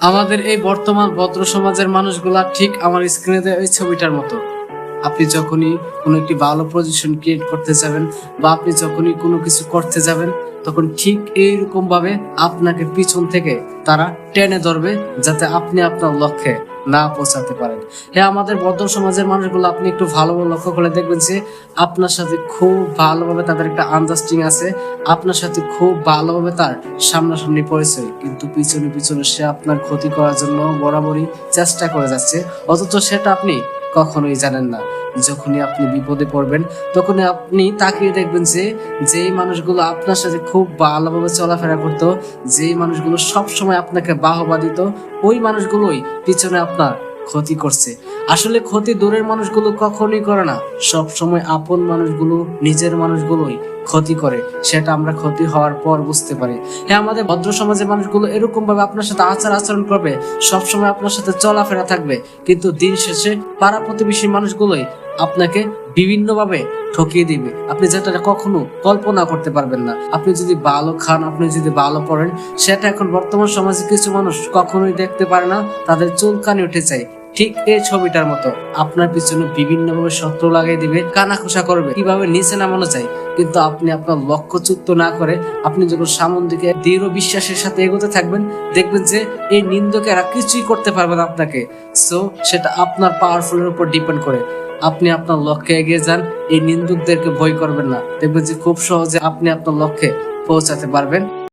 আমাদের এই বর্তমান ভদ্র সমাজের মানুষগুলা ঠিক আমার স্ক্রিনে দেওয়া এই ছবিটার মতো। আপনি যখনই কোনো একটি ভালো পজিশন ক্রিয়েট করতে যাবেন বা আপনি যখনই কোনো কিছু করতে যাবেন, তখন ঠিক এইরকমভাবে আপনাকে পিছন থেকে তারা টেনে ধরবে, যাতে আপনি আপনার লক্ষ্যে না পৌঁছাতে পারেন। হ্যাঁ আমাদের বদ্ধ সমাজের মানুষগুলো, আপনি একটু ভালোভাবে লক্ষ্য করে দেখবেন যে, আপনার সাথে খুব ভালোভাবে তাদের একটা আন্ডারস্ট্যান্ডিং আছে। আপনার সাথে খুব ভালোভাবে তার সামনাসামনি পরিচয়। কিন্তু পিছনে পিছনে সে আপনার ক্ষতি করার জন্য বরাবরই চেষ্টা করে যাচ্ছে। অথচ সেটা আপনি কখনোই জানেন না। যখনই আপনি বিপদে পড়বেন তখন আপনি তাকিয়ে দেখবেন যে, যেই মানুষগুলো আপনার সাথে খুব ভালোভাবে চলাফেরা করতো, যেই মানুষগুলো সবসময় আপনাকে বাহবা দিত, ওই মানুষগুলোই পিছনে আপনার ক্ষতি করছে। আসলে ক্ষতি দূরের মানুষগুলো কখনোই করে না। সব সময় আপন মানুষগুলো নিজের মানুষগুলোই ক্ষতি করে। সেটা আমরা ক্ষতি হওয়ার পর বুঝতে পারি। হ্যাঁ আমাদের ভদ্র সমাজের মানুষগুলো এরকম ভাবে আপনার সাথে আচার আচরণ করবে, সব সময় আপনার সাথে চলাফেরা থাকবে। কিন্তু দিন শেষে পাড়া প্রতিবেশী মানুষগুলোই আপনাকে বিভিন্নভাবে ঠকিয়ে দিবে। আপনি যেটা কখনো কল্পনা করতে পারবেন না। আপনি যদি ভালো খান, আপনি যদি ভালো পড়েন, সেটা এখন বর্তমান সমাজে কিছু মানুষ কখনোই দেখতে পারে না। তাদের চুলকানি উঠে যায়। ঠিক এই ছবিটার মতো। আপনার পিছনে বিভিন্নভাবে শত্রু লাগিয়ে দিবে কানাখোসা করবে। কীভাবে নিচে নামানো যায়, কিন্তু আপনি আপনার লক্ষ্যচ্যুত না করে আপনি যখন সামন দিকে দৃঢ় বিশ্বাসের সাথে এগোতে থাকবেন, দেখবেন যে এই নিন্দকেরা কিছুই করতে পারবে না আপনাকে। সো সেটা আপনার পাওয়ারফুলের উপর ডিপেন্ড করে। আপনি আপনার লক্ষ্যে এগিয়ে যান, এই নিন্দুকদেরকে ভয় করবেন না। দেখবেন যে খুব সহজে আপনি আপনার লক্ষ্যে পৌঁছাতে পারবেন।